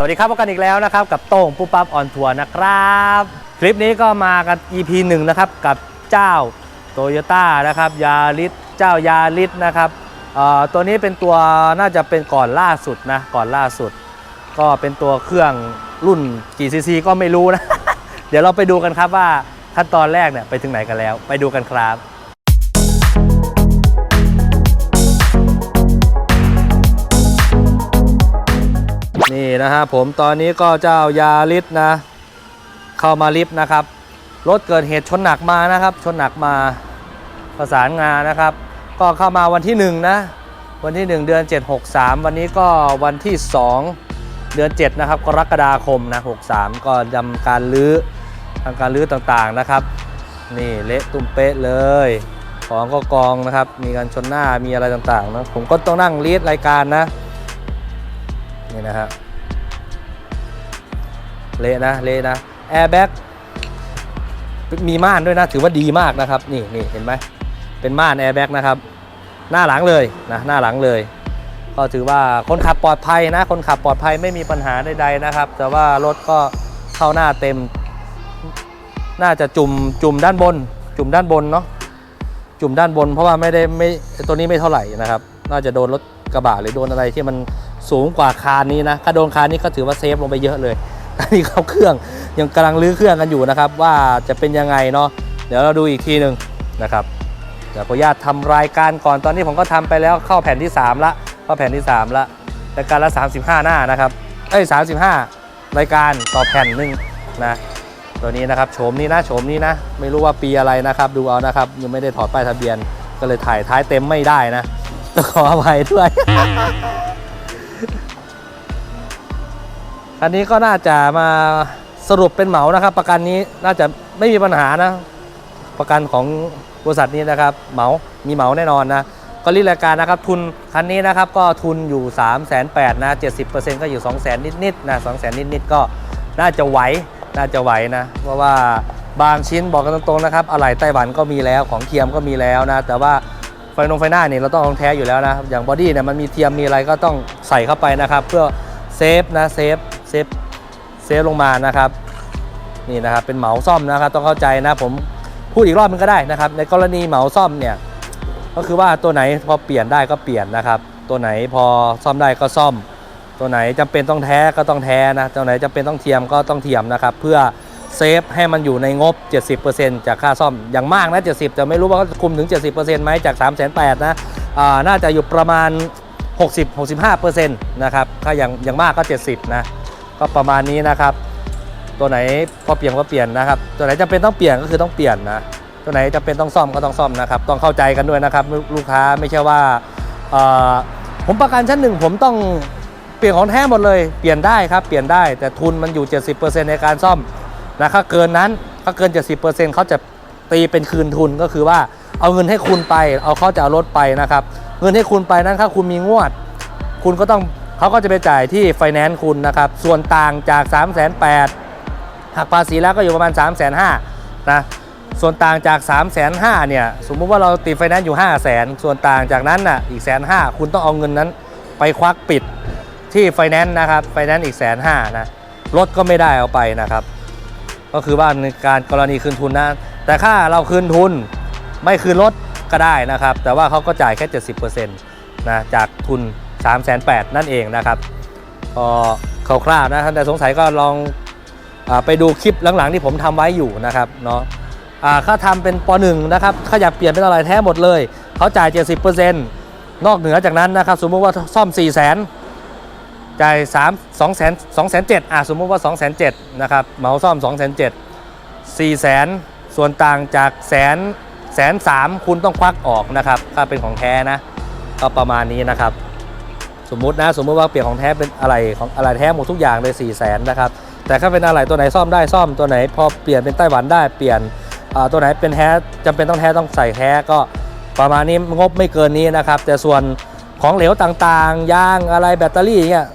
สวัสดีครับพบกันอีกแล้วนะครับกับโต้งปุ๊บปั๊บออนทัวร์นะครับ คลิปนี้ก็มากัน EP 1นะครับกับเจ้าโตโยต้านะครับยาริสเจ้ายาริสนะครับตัวนี้เป็นตัวน่าจะเป็นก่อนล่าสุดนะก่อนล่าสุด ก็เป็นตัวเครื่องรุ่นกี่ซีซีก็ไม่รู้นะ เดี๋ยวเราไปดูกันครับว่าขั้นตอนแรกเนี่ยไปถึงไหนกันแล้ว ไปดูกันครับ นี่นะฮะผมตอนนี้ก็เจ้ายาลิสนะ เข้ามาลิฟต์นะครับ รถเกิดเหตุชนหนักมานะครับ ชนหนักมาประสานงานนะครับ ก็เข้ามาวันที่1นะวันที่ 1 เดือน 7 63 วันนี้ก็วันที่ 2 เดือน 7 นะครับกรกฎาคมนะ63 ก็ดำการลื้อทำการลื้อต่างๆนะครับ นี่เละตุ้มเป๊ะเลยของก็กองนะครับ มีการชนหน้ามีอะไรต่างๆนะผมก็ต้องนั่งรีดรายการนะนี่นะฮะ เละนะเละนะแอร์แบ็กมีม่านด้วยนะ ถือว่าดีมากนะครับ นี่นี่เห็นไหมเป็นม่านแอร์แบ็กนะครับ หน้าหลังเลยนะหน้าหลังเลย ก็ถือว่าคนขับปลอดภัยนะ คนขับปลอดภัยไม่มีปัญหาใดๆนะครับ แต่ว่ารถก็เข้าหน้าเต็ม น่าจะจุ่มจุ่มด้านบน จุ่มด้านบนเนาะจุ่มด้านบนเพราะว่าไม่ได้ไม่ตัวนี้ไม่เท่าไหร่นะครับ น่าจะโดนรถกระบะหรือโดนอะไรที่มันสูงกว่าคานนี้นะถ้าโดนคานนี้ก็ถือว่าเซฟลงไปเยอะเลย อันนี้เขาเครื่องยังกำลังลื้อเครื่องกันอยู่นะครับ ว่าจะเป็นยังไงเนาะเดี๋ยวเราดูอีกทีหนึ่งนะครับเดี๋ยวขออนุญาตทำรายการก่อนตอนนี้ผมก็ทำไปแล้วเข้าแผ่นที่ 3 ละเข้าแผ่นที่ 3 ละรายการละ 35 หน้านะครับเอ้ย35 รายการต่อแผ่นหนึ่งนะตัวนี้นะครับโฉมนี้นะโฉมนี้นะ ไม่รู้ว่าปีอะไรนะครับ ดูเอานะครับ ยังไม่ได้ถอดป้ายทะเบียน ก็เลยถ่ายท้ายเต็มไม่ได้นะต้องขออภัยด้วย อันนี้ก็น่าจะมาสรุปเป็นเหมานะครับ ประกันนี้น่าจะไม่มีปัญหานะ ประกันของบริษัทนี้นะครับ เหมามีเหมาแน่นอนนะก็รีรายการนะครับทุนคันนี้นะครับก็ทุนอยู่ 3 8 0 0 0นะ70%ก็อยู่ 2 0 0 0 0 0นิดๆนะ2 0 0 0 0 0นิดๆก็น่าจะไหวน่าจะไหวนะ เพราะว่าบางชิ้นบอกกันตรงๆนะครับอะไหล่ไต้หวันก็มีแล้วของเทียมก็มีแล้วนะ แต่ว่าไฟนงไฟหน้าเนี่ยเราต้องของแท้อยู่แล้วนะ อย่างบอดี้เนี่ยมันมีเทียมมีอะไรก็ต้องใส่เข้าไปนะครับ เพื่อเซฟนะเซฟ เซฟเซฟลงมานะครับนี่นะครับเป็นเหมาซ่อมนะครับต้องเข้าใจนะผมพูดอีกรอบนึงก็ได้นะครับ ในกรณีเหมาซ่อมเนี่ยก็คือว่าตัวไหนพอเปลี่ยนได้ก็เปลี่ยนนะครับ ตัวไหนพอซ่อมได้ก็ซ่อม ตัวไหนจำเป็นต้องแท้ก็ต้องแท้นะตัวไหนจำเป็นต้องเทียมก็ต้องเทียมนะครับ เพื่อเซฟให้มันอยู่ในงบ 70%จากค่าซ่อมอย่างมากนะ 70 แต่ไม่รู้ว่าเขาคุมถึง 70%ไหมจาก 3 8 0 0 0นะอ่าน่าจะอยู่ประมาณ 60-65%นะครับถ้าอย่างอย่างมากก็ 70 นะ ก็ประมาณนี้นะครับ ตัวไหนพอเปลี่ยนก็เปลี่ยนนะครับ ตัวไหนจำเป็นต้องเปลี่ยนก็คือต้องเปลี่ยนนะตัวไหนจำเป็นต้องซ่อมก็ต้องซ่อมนะครับ ต้องเข้าใจกันด้วยนะครับ ลูกค้าไม่ใช่ว่าผมประกันชั้นหนึ่งผมต้องเปลี่ยนของแท้หมดเลยเปลี่ยนได้ครับเปลี่ยนได้แต่ทุนมันอยู่ 70%ในการซ่อมนะถ้าเกินนั้นถ้าเกิน 70%เขาจะตีเป็นคืนทุนก็คือว่าเอาเงินให้คุณไป เอาเขาจะเอารถไปนะครับ เงินให้คุณไปนั้นถ้าคุณมีงวด คุณก็ต้อง เขาก็จะไปจ่ายที่ไฟแนนซ์คุณนะครับ ส่วนต่างจาก 3 8 0 0 0 0หักภาษีแล้วก็อยู่ประมาณ 3 5 0 0 0นะส่วนต่างจาก 3 5 0 0 0เนี่ยสมมุติว่าเราติดไฟแนนซ์อยู่ 5 0 0 0 0ส่วนต่างจากนั้นน่ะอีกแสนห้าคุณต้องเอาเงินนั้น ไปควักปิดที่ไฟแนนซ์นะครับไฟแนนซ์อีกแสนห้านะรถก็ไม่ได้เอาไปนะครับ ก็คือว่าการกรณีคืนทุนนะ แต่ถ้าเราคืนทุนไม่คืนรถก็ได้นะครับ แต่ว่าเขาก็จ่ายแค่ 70%นะจากทุน 3 8 0 0 0นั่นเองนะครับก็คร่าวๆนะท่านใดสงสัยก็ลองอไปดูคลิปหลังๆที่ผมทำไว้อยู่นะครับเนาะค่าทำเป็นป .1 นะครับเขาอยากเปลี่ยนเป็นอะไรแท้หมดเลยเขาจ่าย 70%นอกเหนือจากนั้นนะครับสมมติว่าซ่อม 4 0 0 0 0 0จ่าย3 2 0 0 0 2 7 0 0อ่าสมมุติว่า2 7 0 0 0นะครับเหมาซ่อม2 7 0 0 0 4 0 0 0 0ส่วนต่างจากแสนแสนสามคุณต้องควักออกนะครับ ถ้าเป็นของแท้นะ ก็ประมาณนี้นะครับ สมมุตินะสมมุติว่าเปลี่ยนของแท้เป็นอะไรของอะไรแท้หมดทุกอย่างเลย4 0 0 0 0 0นะครับแต่ถ้าเป็นอะไรตัวไหนซ่อมได้ซ่อมตัวไหน พอเปลี่ยนเป็นไต้หวันได้เปลี่ยนตัวไหนเป็นแท้จำเป็นต้องแท้ต้องใส่แท้ก็ประมาณนี้งบไม่เกินนี้นะครับ แต่ส่วนของเหลวต่างๆ ยางอะไรแบตเตอรี่เงี้ย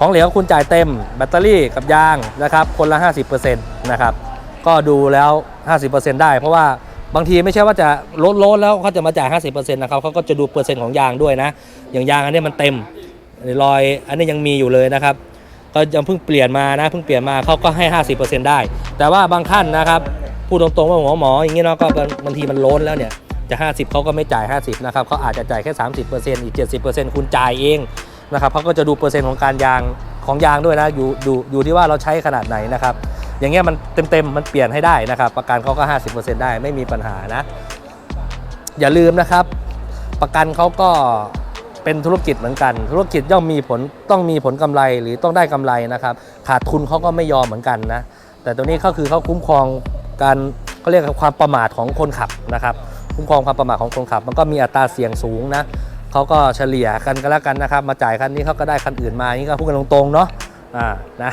ของเหลวคุณจ่ายเต็มแบตเตอรี่กับยางนะครับคนละ 50%นะครับก็ดูแล้ว 50%ได้เพราะว่า บางทีไม่ใช่ว่าจะลดลดแล้วเขาจะมาจ่าย50%นะครับเขาก็จะดูเปอร์เซ็นต์ของยางด้วยนะ อย่างยางอันนี้มันเต็มรอยอันนี้ยังมีอยู่เลยนะครับก็ยังเพิ่งเปลี่ยนมานะเพิ่งเปลี่ยนมาเขาก็ให้ 50%ได้ แต่ว่าบางท่านนะครับพูดตรงๆว่าหมอหมออย่างนี้เนาะก็บางทีมันล้นแล้วเนี่ยจะ 50เขาก็ไม่จ่าย 50นะครับเขาอาจจะจ่ายแค่ 30%อีก 70%คุณจ่ายเองนะครับเขาก็จะดูเปอร์เซ็นต์ของการยางของยางด้วยนะอยู่อยู่อยู่ที่ว่าเราใช้ขนาดไหนนะครับ อย่างเงี้ยมันเต็มๆมันเปลี่ยนให้ได้นะครับ ประกันเขาก็ 50%ได้ไม่มีปัญหานะ อย่าลืมนะครับ ประกันเขาก็เป็นธุรกิจเหมือนกัน ธุรกิจย่อมมีผลต้องมีผลกำไรหรือต้องได้กำไรนะครับ ขาดทุนเขาก็ไม่ยอมเหมือนกันนะ แต่ตัวนี้ก็คือเขาคุ้มครองการเขาเรียกว่าความประมาทของคนขับนะครับ คุ้มครองความประมาทของคนขับ มันก็มีอัตราเสี่ยงสูงนะเขาก็เฉลี่ยกันก็แล้วกันนะครับ มาจ่ายคันนี้เขาก็ได้คันอื่นมานี่ก็พูดกันตรงๆเนาะ อ่านะ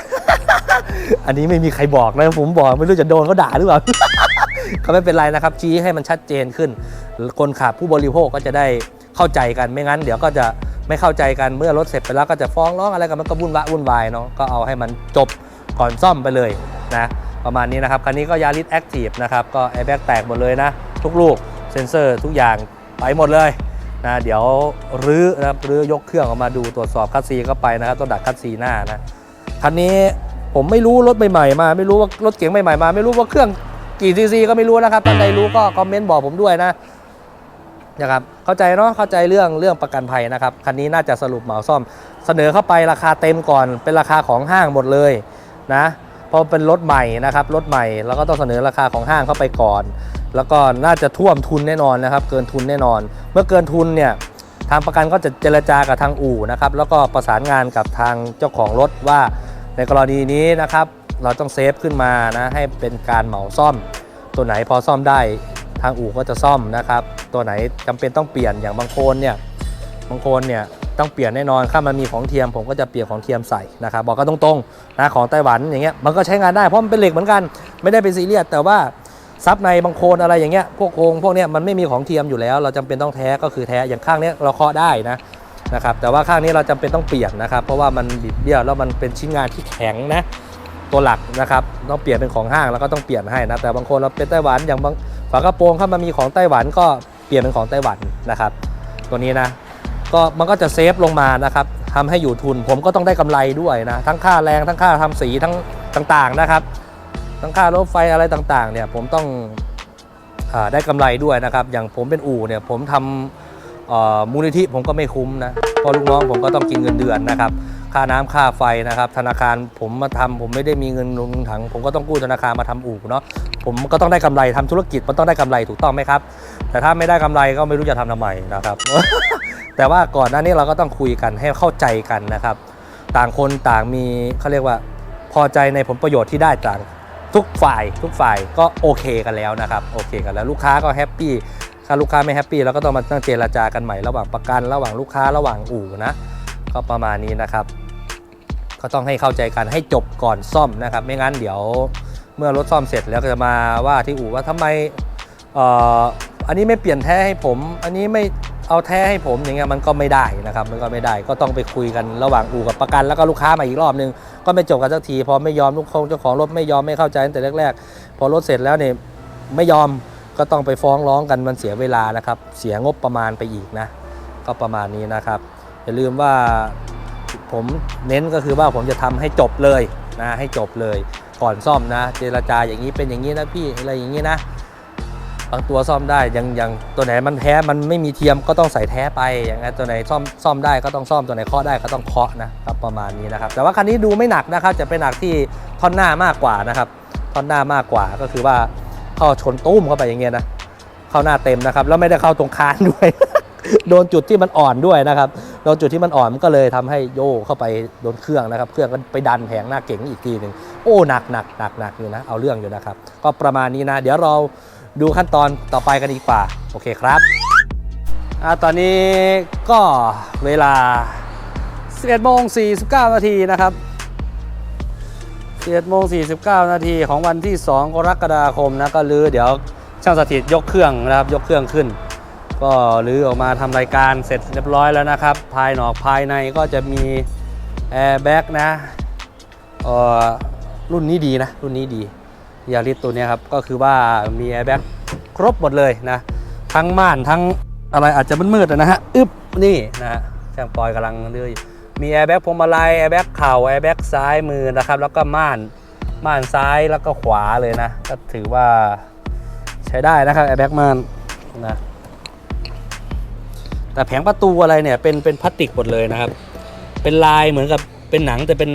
อันนี้ไม่มีใครบอกนะผมบอกไม่รู้จะโดนเขาด่าหรือเปล่าก็ไม่เป็นไรนะครับ ชี้ให้มันชัดเจนขึ้น คนขับผู้บริโภคก็จะได้เข้าใจกันไม่งั้น เดี๋ยวก็จะไม่เข้าใจกันเมื่อรถเสร็จไปแล้วก็จะฟ้องร้องอะไรกันมันก็วุ่นวะวุ่นวายเนาะก็เอาให้มันจบก่อนซ่อมไปเลยนะประมาณนี้นะครับคันนี้ก็ยาริสแอคทีฟนะครับก็แอร์แบ็กแตกหมดเลยนะ ทุกลูกเซ็นเซอร์ทุกอย่างไปหมดเลยนะเดี๋ยวรื้อนะครับรื้อยกเครื่องออกมาดูตรวจสอบคัสซีก็ไปนะครับต้องดัดคัสซีหน้านะ คันนี้ผมไม่รู้รถใหม่ๆมา ไม่รู้ว่ารถเก๋งใหม่ๆมา ไม่รู้ว่าเครื่องกี่ซีซีก็ไม่รู้นะครับท่านใดรู้ก็คอมเมนต์บอกผมด้วยนะนะครับเข้าใจเนาะเข้าใจเรื่องเรื่องประกันภัยนะครับคันนี้น่าจะสรุปเหมาซ่อม เสนอเข้าไปราคาเต็มก่อน เป็นราคาของห้างหมดเลยนะเพราะเป็นรถใหม่นะครับรถใหม่เราก็ต้องเสนอราคาของห้างเข้าไปก่อน แล้วก็น่าจะท่วมทุนแน่นอนนะครับ เกินทุนแน่นอน เมื่อเกินทุนเนี่ยทางประกันก็จะเจรจากับทางอู่นะครับแล้วก็ประสานงานกับทางเจ้าของรถว่า ในกรณีนี้นะครับเราต้องเซฟขึ้นมานะให้เป็นการเหมาซ่อม ตัวไหนพอซ่อมได้ทางอู่ก็จะซ่อมนะครับ ตัวไหนจำเป็นต้องเปลี่ยนอย่างบางโคนเนี่ยบางโคนเนี่ยต้องเปลี่ยนแน่นอนถ้ามันมีของเทียมผมก็จะเปลี่ยนของเทียมใส่นะครับบอกกันตรงๆนะของไต้หวันอย่างเงี้ยมันก็ใช้งานได้เพราะมันเป็นเหล็กเหมือนกัน ไม่ได้เป็นซีเรียสแต่ว่าซับในบางโคนอะไรอย่างเงี้ยพวกโครงพวกเนี้ยมันไม่มีของเทียมอยู่แล้ว เราจำเป็นต้องแท้ก็คือแท้อย่างข้างเนี้ยเราเคาะได้นะ นะครับแต่ว่าข้างนี้เราจำเป็นต้องเปลี่ยนนะครับ เพราะว่ามันบิดเบี้ยวแล้วมันเป็นชิ้นงานที่แข็งนะตัวหลักนะครับต้องเปลี่ยนเป็นของห้างแล้วก็ต้องเปลี่ยนให้นะแต่บางคนเราเป็นไต้หวันอย่างบางฝากระโปรงถ้ามันมีของไต้หวันก็เปลี่ยนเป็นของไต้หวันนะครับ ตัวนี้นะก็มันก็จะเซฟลงมานะครับทำให้อยู่ทุนผมก็ต้องได้กำไรด้วยนะทั้งค่าแรงทั้งค่าทำสีทั้งต่างๆนะครับ ทั้งค่ารถไฟอะไรต่างๆเนี่ยผมต้องอได้กำไรด้วยนะครับ อย่างผมเป็นอู่เนี่ยผมทำเอ่อ มูลนิธิผมก็ไม่คุ้มนะเพราะลูกน้องผมก็ต้องกินเงินเดือนนะครับค่าน้ำค่าไฟนะครับ ธนาคารผมมาทำผมไม่ได้มีเงินลงถัง ผมก็ต้องกู้ธนาคารมาทำอู่เนาะผมก็ต้องได้กำไรทำธุรกิจมันต้องได้กำไรถูกต้องไหมครับ แต่ถ้าไม่ได้กำไรก็ไม่รู้จะทำทำไมนะครับ แต่ว่าก่อนหน้านี้เราก็ต้องคุยกันให้เข้าใจกันนะครับ ต่างคนต่างมีเขาเรียกว่าพอใจในผลประโยชน์ที่ได้จากทุกฝ่าย ทุกฝ่ายก็โอเคกันแล้วนะครับโอเคกันแล้วลูกค้าก็แฮปปี้ ถ้าลูกค้าไม่แฮปปี้เราก็ต้องมาตั้งเจรจากันใหม่ระหว่างประกันระหว่างลูกค้าระหว่างอู่นะก็ประมาณนี้นะครับ ก็ต้องให้เข้าใจกันให้จบก่อนซ่อมนะครับ ไม่งั้นเดี๋ยวเมื่อรถซ่อมเสร็จแล้วก็จะมาว่าที่อู่ว่าทำไมเอ่ออันนี้ไม่เปลี่ยนแท้ให้ผม อันนี้ไม่เอาแท้ให้ผมอย่างเงี้ยมันก็ไม่ได้นะครับ มันก็ไม่ได้ก็ต้องไปคุยกันระหว่างอู่กับประกัน แล้วก็ลูกค้ามาอีกรอบนึงก็ไม่จบกันสักทีพอไม่ยอมลูกคงเจ้าของรถไม่ยอมไม่เข้าใจตั้งแต่แรกๆพอรถเสร็จแล้วเนี่ยไม่ยอม ก็ต้องไปฟ้องร้องกันมันเสียเวลานะครับ เสียงบประมาณไปอีกนะ ก็ประมาณนี้นะครับ อย่าลืมว่าผมเน้นก็คือว่าผมจะทำให้จบเลยนะให้จบเลยก่อนซ่อมนะ เจรจาอย่างนี้เป็นอย่างนี้นะพี่อะไรอย่างนี้นะบางตัวซ่อมได้อย่างอย่างตัวไหนมันแท้มันไม่มีเทียมก็ต้องใส่แท้ไปอย่างนั้นตัวไหนซ่อมซ่อมได้ก็ต้องซ่อมตัวไหนเคาะได้ก็ต้องเคาะนะครับประมาณนี้นะครับ แต่ว่าคันนี้ดูไม่หนักนะครับ จะเป็นหนักที่ท่อนหน้ามากกว่านะครับ ท่อนหน้ามากกว่าก็คือว่า เข้าชนตุ้มเข้าไปอย่างเงี้ยนะเข้าหน้าเต็มนะครับ แล้วไม่ได้เข้าตรงคานด้วย โดนจุดที่มันอ่อนด้วยนะครับโดนจุดที่มันอ่อนมันก็เลยทำให้โยเข้าไปโดนเครื่องนะครับ เครื่องก็ไปดันแผงหน้าเก๋งอีกทีหนึ่งโอ้หนักหนักหนักหนักอยู่นะเอาเรื่องอยู่นะครับ ก็ประมาณนี้นะ เดี๋ยวเราดูขั้นตอนต่อไปกันดีกว่า โอเคครับอ่าตอนนี้ก็เวลา 11โมง49นาทีนะครับ 11โมง49 นาทีของวันที่ 2 กรกฎาคมนะก็ลือเดี๋ยวช่างสถิตยกเครื่องนะครับยกเครื่องขึ้น ก็รื้อออกมาทำรายการเสร็จเรียบร้อยแล้วนะครับ ภายนอกภายในก็จะมีแอร์แบ็กนะเออรุ่นนี้ดีนะ รุ่นนี้ดียาริสตัวนี้ครับ ก็คือว่ามีแอร์แบ็กครบหมดเลยนะ ทั้งม่านทั้งอะไรอาจจะมืดๆนะฮะ อึ๊บนี่นะฮะช่างปอยกำลังเลื่อย มีแอร์แบ็กพวงมาลัยแอร์แบ็กเข่าแอร์แบ็กซ้ายมือนะครับ แล้วก็ม่านม่านซ้ายแล้วก็ขวาเลยนะ ก็ถือว่าใช้ได้นะครับแอร์แบ็กม่านนะแต่แผงประตูอะไรเนี่ยเป็นเป็นพลาสติกหมดเลยนะครับ เป็นลายเหมือนกับเป็นหนังแต่เป็น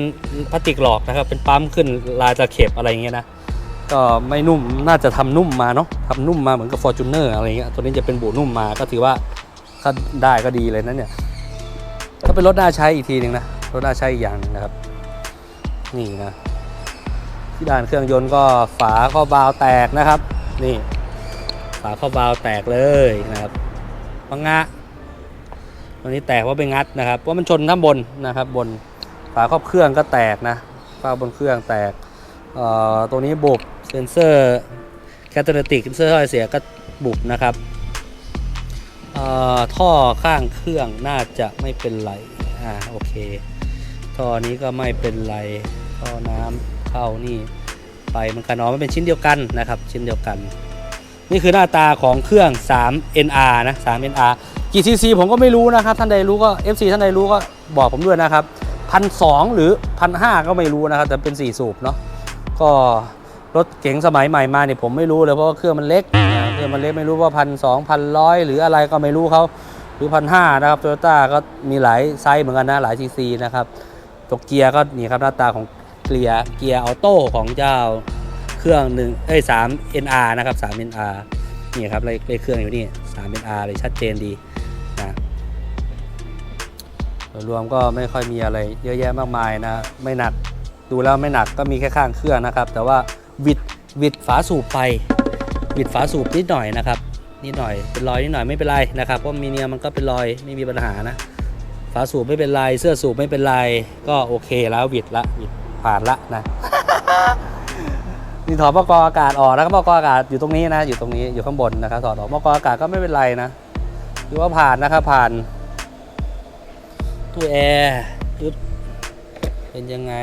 พลาสติกหลอกนะครับ เป็นปั๊มขึ้นลายตะเข็บอะไรอย่างเงี้ยนะก็ไม่นุ่มน่าจะทำนุ่มมาเนาะทำนุ่มมาเหมือนกับ Fortuner อะไรเงี้ยตัวนี้จะเป็นบูนุ่มมาก็ถือว่าถ้าได้ก็ดีเลยนะเนี่ย ก็เป็นรถน่าใช้อีกทีหนึ่งนะ รถน่าใช้อีกอย่างนึงนะครับ นี่นะ ที่ด้านเครื่องยนต์ก็ฝาข้อบาวแตกนะครับ นี่ ฝาข้อบาวแตกเลยนะครับปังงะตัวนี้แตกเพราะไปงัดนะครับเพราะมันชนข้างบนนะครับ บนฝาครอบเครื่องก็แตกนะฝาบนเครื่องแตกเอ่อตัวนี้บุบเซนเซอร์แคตตาลิติกเซนเซอร์ท่อเสียก็บุบนะครับ ท่อข้างเครื่องน่าจะไม่เป็นไรอ่าโอเคท่อนี้ก็ไม่เป็นไรท่อน้ำเข้านี่ไปมันกันอ๋อมันเป็นชิ้นเดียวกันนะครับ ชิ้นเดียวกัน นี่คือหน้าตาของเครื่อง 3 NR นะ 3 NR กี่ซีซีผมก็ไม่รู้นะครับ ท่านใดรู้ก็ FC ท่านใดรู้ก็บอกผมด้วยนะครับพันสหรือพันหก็ไม่รู้นะครับ แต่เป็น 4 สูบเนาะก็ รถเก๋งสมัยใหม่มาเนี่ยผมไม่รู้เลยเพราะว่าเครื่องมันเล็กเครื่องมันเล็กไม่รู้ว่าพันสองพันร้อยหรืออะไรก็ไม่รู้เขาหรือพันห้านะครับโตโยต้าก็มีหลายไซส์เหมือนกันนะหลายซีซีนะครับตัวเกียร์ก็นี่ครับหน้าตาของเกียร์เกียร์ออโต้ของเจ้าเครื่องหนึ่งเอ้ยสาม NR นะครับสาม NR นี่ครับเลขเครื่องอยู่นี่สาม NR เลยชัดเจนดีนะรวมก็ไม่ค่อยมีอะไรเยอะแยะมากมายนะไม่หนักดูแล้วไม่หนักก็มีแค่ข้างเครื่องนะครับ แต่ว่า วิดวิดฝาสูบไปวิดฝาสูบนิดหน่อยนะครับนิดหน่อยเป็นรอยนิดหน่อยไม่เป็นไรนะครับเพราะมีเนียมันก็เป็นรอยไม่มีปัญหานะฝาสูบไม่เป็นไรเสื้อสูบไม่เป็นไรก็โอเคแล้ววิดละวิดผ่านละนะนี่ถอดมอกออากาศออกนะครับมอกออากาศอยู่ตรงนี้นะ อยู่ตรงนี้อยู่ข้างบนนะครับถอดออกมอกออากาศก็ไม่เป็นไรนะถือว่าผ่านนะครับผ่านตู้แอร์ยึดเป็นยังไง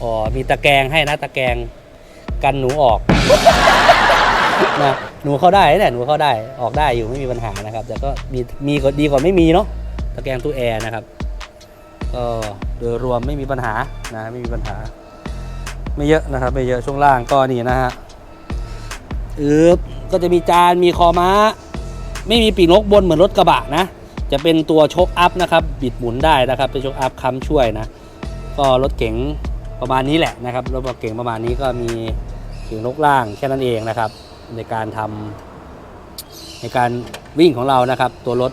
อ๋อมีตะแกรงให้นะตะแกรง กันหนูออกนะหนูเข้าได้เนี่ยหนูเข้าได้ออกได้อยู่ไม่มีปัญหานะครับ แต่ก็มีมีก็ดีกว่าไม่มีเนาะตะแกรงตู้แอร์นะครับก็โดยรวมไม่มีปัญหานะไม่มีปัญหา ไม่เยอะนะครับ ไม่เยอะช่วงล่างก็นี่นะฮะอึบก็จะมีจานมีคอม้า ไม่มีปีกนกบนเหมือนรถกระบะนะ จะเป็นตัวโชคอัพนะครับ บิดหมุนได้นะครับ เป็นโชคอัพค้ำช่วยนะ ก็รถเก๋ง ประมาณนี้แหละนะครับรถเก๋งประมาณนี้ก็มีเสียงนกล่างแค่นั้นเองนะครับ ในการทำในการวิ่งของเรานะครับ ตัวรถ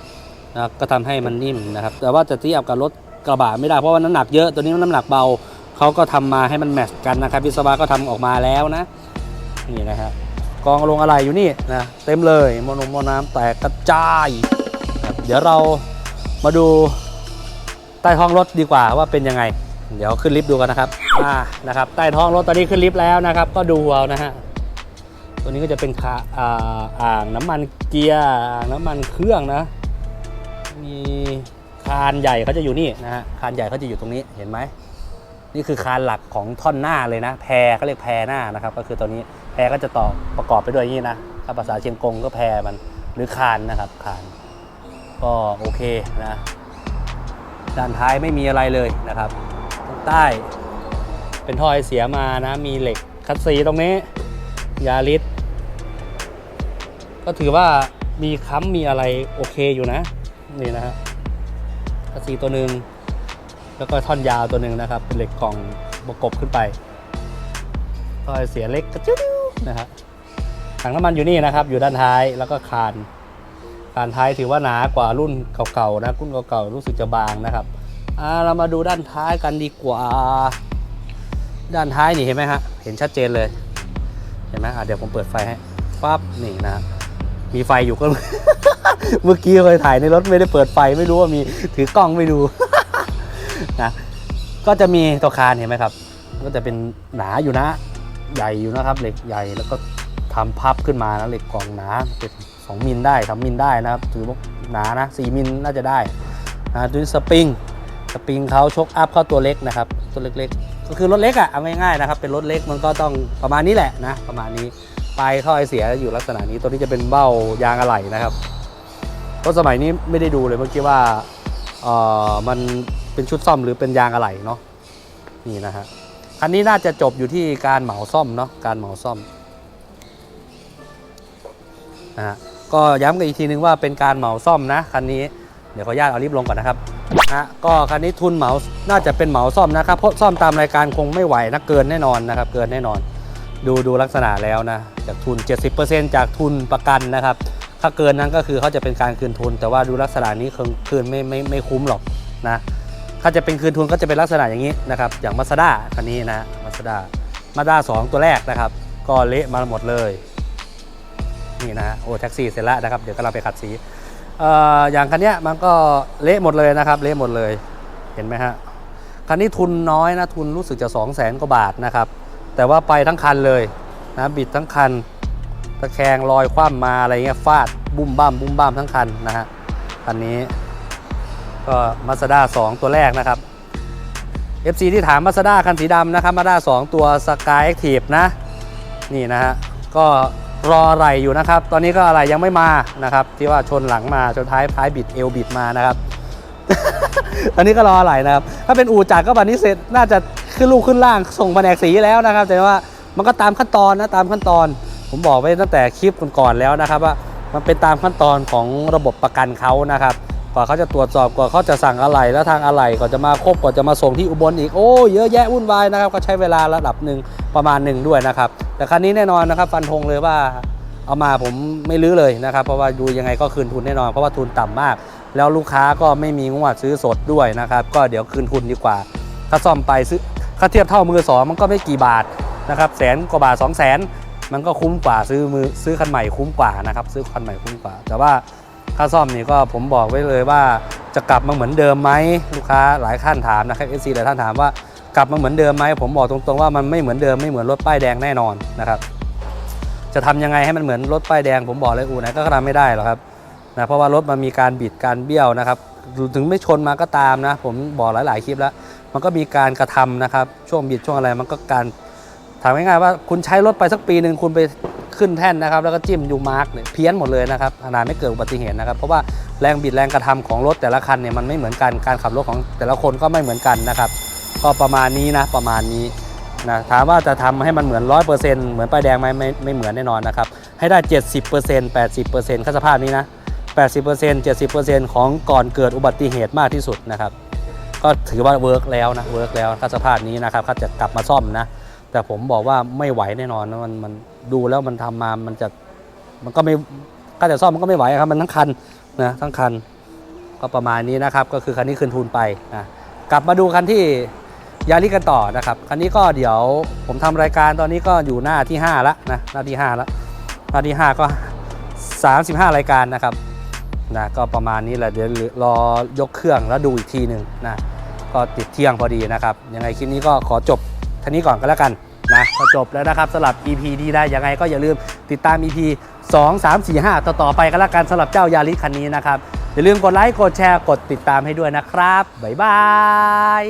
นะก็ทำให้มันนิ่มนะครับ แต่ว่าจะเทียบกับรถกระบะไม่ได้เพราะว่าน้ำหนักเยอะตัวนี้น้ำหนักเบาเขาก็ทำมาให้มันแมทช์กันนะครับวิศวะก็ทำออกมาแล้วนะนี่นะครับกองลงอะไรอยู่นี่นะเต็มเลยโมนมโมน้ำแตกกระจายเดี๋ยวเรามาดูใต้ท้องรถดีกว่าว่าเป็นยังไง เดี๋ยวขึ้นลิฟต์ดูกันนะครับอ่านะครับใต้ท้องรถตอนนี้ขึ้นลิฟต์แล้วนะครับ ก็ดูเอานะฮะตัวนี้ก็จะเป็นขาอ่าอ่างน้ำมันเกียร์อ่างน้ำมันเครื่องนะ มีคานใหญ่เขาจะอยู่นี่นะฮะคานใหญ่เขาจะอยู่ตรงนี้เห็นไหมนี่คือคานหลักของท่อนหน้าเลยนะ แพรเขาเรียกแพรหน้านะครับ ก็คือตัวนี้แพรก็จะต่อประกอบไปด้วยนี้นะถ้าภาษาเชียงกงก็แพรมันหรือคานนะครับคาน ก็โอเคนะด้านท้ายไม่มีอะไรเลยนะครับ ใต้ เป็นท่อไอเสียมานะ มีเหล็กคัดซีตรงนี้ ยาลิสก็ถือว่ามีค้ำมีอะไรโอเคอยู่นะ นี่นะฮะคัดซีตัวหนึ่งแล้วก็ท่อนยาวตัวหนึ่งนะครับ เป็นเหล็กกล่องประกบขึ้นไปท่อไอเสียเล็กกระจุ๊นะฮะถังน้ำมันอยู่นี่นะครับ อยู่ด้านท้ายแล้วก็คานคานท้ายถือว่าหนากว่ารุ่นเก่าๆนะรุ่นเก่าๆรู้สึกจะบางนะครับ เรามาดูด้านท้ายกันดีกว่า ด้านท้ายนี่เห็นไหมฮะ เห็นชัดเจนเลย เห็นไหมอะเดี๋ยวผมเปิดไฟให้ปั๊บนี่นะมีไฟอยู่ก็เมื่อกี้เคยถ่ายในรถไม่ได้เปิดไฟไม่รู้ว่ามีถือกล้องไม่ดูนะก็จะมีตัวคานเห็นไหมครับ ก็จะเป็นหนาอยู่นะ ใหญ่อยู่นะครับเหล็กใหญ่แล้วก็ทำพับขึ้นมานะเหล็กกล่องหนาเป็นสองมิลได้สามมิลได้นะครับถือว่าหนานะสี่มิลน่าจะได้นะด้วยสปริง สปริงเขาชกอัพเข้าตัวเล็กนะครับตัวเล็กๆ ก็คือรถเล็กอะเอาง่ายๆนะครับเป็นรถเล็กมันก็ต้องประมาณนี้แหละนะประมาณนี้ปลายท่อไอเสียอยู่ลักษณะนี้ตัวนี้จะเป็นเบ้ายางอะไหล่นะครับรถสมัยนี้ไม่ได้ดูเลยเมื่อกี้ว่าเออมันเป็นชุดซ่อมหรือเป็นยางอะไหล่เนาะนี่นะฮะคันนี้น่าจะจบอยู่ที่การเหมาซ่อมเนาะการเหมาซ่อมนะฮะก็ย้ำกันอีกทีนึงว่าเป็นการเหมาซ่อมนะคันนี้เดี๋ยวขออนุญาตเอาลิฟต์ลงก่อนนะครับ ฮะก็คันนี้ทุนเหมาน่าจะเป็นเหมาซ่อมนะครับเพราะซ่อมตามรายการคงไม่ไหวนะเกินแน่นอนนะครับ เกินแน่นอน ดูดูลักษณะแล้วนะจากทุน 70%จากทุนประกันนะครับ ถ้าเกินนั้นก็คือเขาจะเป็นการคืนทุน แต่ว่าดูลักษณะนี้คืนไม่ไม่ไม่คุ้มหรอกนะถ้าจะเป็นคืนทุนก็จะเป็นลักษณะอย่างนี้นะครับ อย่างมาสด้าคันนี้นะมาสด้ามาด้าสองตัวแรกนะครับ ก็เละมาหมดเลยนี่นะโอ้แท็กซี่เสร็จแล้วนะครับ เดี๋ยวกำลังไปขัดสี อย่างคันเนี้ยมันก็เละหมดเลยนะครับ เละหมดเลยเห็นไหมฮะคันนี้ทุนน้อยนะทุนรู้สึกจะ 2 0 0แสนกว่าบาทนะครับ แต่ว่าไปทั้งคันเลยนะบิดทั้งคันตะแคงลอยคว่ำมาอะไรเงี้ยฟาดบุ้มบ้ามบุ้มบ้ามทั้งคันนะฮะคันนี้ก็มาสด้า2ตัวแรกนะครับ FC ที่ถามมาสด้าคันสีดำนะครับมาสด้า2ตัว Sky Active นะ นี่นะฮะก็ รออะไรอยู่นะครับ ตอนนี้ก็อะไรยังไม่มานะครับ ที่ว่าชนหลังมาชนท้ายท้ายบิดเอวบิดมานะครับตอนนี้ก็รออะไรนะครับ ถ้าเป็นอู่จักรก็บันนี้เสร็จน่าจะขึ้นลูกขึ้นล่างส่งแผนกสีแล้วนะครับ แต่ว่ามันก็ตามขั้นตอนนะตามขั้นตอน ผมบอกไว้ตั้งแต่คลิปก่อนๆแล้วนะครับ ว่ามันเป็นตามขั้นตอนของระบบประกันเขานะครับ กว่าเขาจะตรวจสอบกว่าเขาจะสั่งอะไหล่แล้วทางอะไหล่ก็จะมาครบกว่าจะมาส่งที่อุบลอีกโอ้เยอะแยะวุ่นวายนะครับก็ใช้เวลาระดับหนึ่งประมาณหนึ่งด้วยนะครับแต่คันนี้แน่นอนนะครับฟันธงเลยว่าเอามาผมไม่ลื้อเลยนะครับเพราะว่าดูยังไงก็คืนทุนแน่นอน เพราะว่าทุนต่ำมาก แล้วลูกค้าก็ไม่มีงวดซื้อสดด้วยนะครับก็เดี๋ยวคืนทุนดีกว่า ถ้าซ่อมไปซื้อถ้าเทียบเท่ามือสองมันก็ไม่กี่บาทนะครับแสนกว่าบาท2 0 0แสนมันก็คุ้มกว่าซื้อมือซื้อคันใหม่คุ้มกว่านะครับซื้อคันใหม่คุ้มกว่า แต่ว่า ค่าซ่อมนี่ก็ผมบอกไว้เลยว่าจะกลับมาเหมือนเดิมไหมลูกค้าหลายท่านถามนะครับเอซีหลายท่านถามว่ากลับมาเหมือนเดิมไหมผมบอกตรงๆว่ามันไม่เหมือนเดิมไม่เหมือนรถป้ายแดงแน่นอนนะครับจะทำยังไงให้มันเหมือนรถป้ายแดงผมบอกเลยอู่ไหนก็ทำไม่ได้หรอกครับนะเพราะว่ารถมันมีการบิดการเบี้ยวนะครับถึงไม่ชนมาก็ตามนะ ผมบอกหลาย ๆ คลิปแล้ว มันก็มีการกระทำนะครับ ช่วงบิดช่วงอะไรมันก็การ ถามง่ายๆว่าคุณใช้รถไปสักปีหนึ่งคุณไปขึ้นแท่นนะครับ แล้วก็จิ้มยูมาร์กเนี่ยเพี้ยนหมดเลยนะครับขนาดไม่เกิดอุบัติเหตุนะครับ เพราะว่าแรงบิดแรงกระทำของรถแต่ละคันเนี่ยมันไม่เหมือนกันการขับรถของแต่ละคนก็ไม่เหมือนกันนะครับ ก็ประมาณนี้นะประมาณนี้นะถามว่าจะทำให้มันเหมือนร้อยเปอร์เซ็นต์เหมือนป้ายแดงไหมไม่ไม่เหมือนแน่นอนนะครับ ให้ได้70% 80%ค่าสภาพนี้นะ80% 70%ของก่อนเกิดอุบัติเหตุมากที่สุดนะครับ ก็ถือว่าเวิร์กแล้วนะเวิร์กแล้วค่าสภาพนี้นะครับเขาจะกลับมาซ่อมนะ แต่ผมบอกว่าไม่ไหวแน่นอนมันมันดูแล้วมันทำมามันจะมันก็ไม่ก็จะซ่อมมันก็ไม่ไหวครับมันทั้งคันนะทั้งคันก็ประมาณนี้นะครับ ก็คือคันนี้คืนทุนไปนะกลับมาดูคันที่ยาริกันต่อนะครับคันนี้ก็เดี๋ยวผมทำรายการตอนนี้ก็อยู่หน้าที่5แล้วนะหน้าที่5แล้วหน้าที่ 5 ก็ 35 รายการนะครับนะก็ประมาณนี้แหละเดี๋ยวรอยกเครื่องแล้วดูอีกทีหนึ่งนะก็ติดเที่ยงพอดีนะครับยังไงคลิปนี้ก็ขอจบ ท่านี้ก่อนก็แล้วกันนะก็จบแล้วนะครับสำหรับ EP นี้ได้ยังไงก็อย่าลืมติดตาม EP 2 3 4 5 ต่อต่อไปก็แล้วกันสำหรับเจ้ายาริคันนี้นะครับอย่าลืมกดไลค์กดแชร์กดติดตามให้ด้วยนะครับบ๊ายบาย